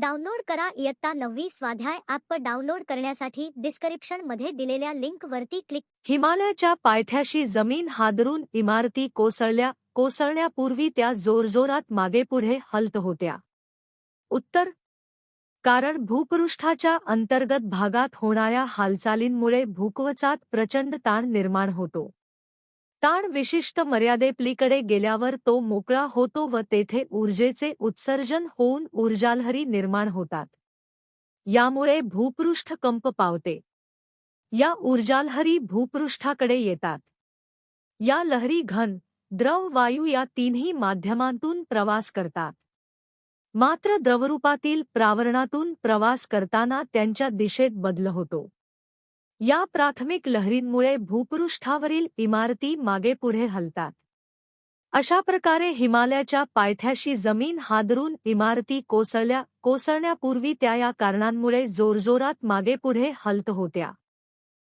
Download करा इयत्ता नववी स्वाध्याय ॲप डाउनलोड करण्यासाठी डिस्क्रिप्शनमध्ये दिलेल्या लिंक वरती क्लिक हिमालयाच्या पायथ्याशी जमीन हादरून इमारती कोसळल्या कोसळण्यापूर्वी त्या जोरजोरात मागेपुढे हलत होत्या. उत्तर कारण भूपृष्ठाच्या अंतर्गत भागात होणाऱ्या हालचालींमुळे भूकवचात प्रचंड ताण निर्माण होतो. ताण विशिष्ट मर्यादेपलीकडे गेल्यावर तो मोकळा होतो व तेथे ऊर्जेचे उत्सर्जन होऊन ऊर्जालहरी निर्माण होतात. यामुळे भूपृष्ठ कंप पावते. या ऊर्जालहरी भूपृष्ठाकडे येतात. या लहरी घन द्रव वायू या तिन्ही माध्यमांतून प्रवास करतात. मात्र द्रवरूपातील प्रावरणातून प्रवास करताना त्यांच्या दिशेत बदल होतो. या प्राथमिक लहरींमुळे भूपृष्ठावरील इमारती मागेपुढे हलतात. अशा प्रकारे हिमालयाच्या पायथ्याशी जमीन हादरून इमारती कोसळल्या कोसळण्यापूर्वी त्या या कारणांमुळे जोरजोरात मागेपुढे हलत होत्या.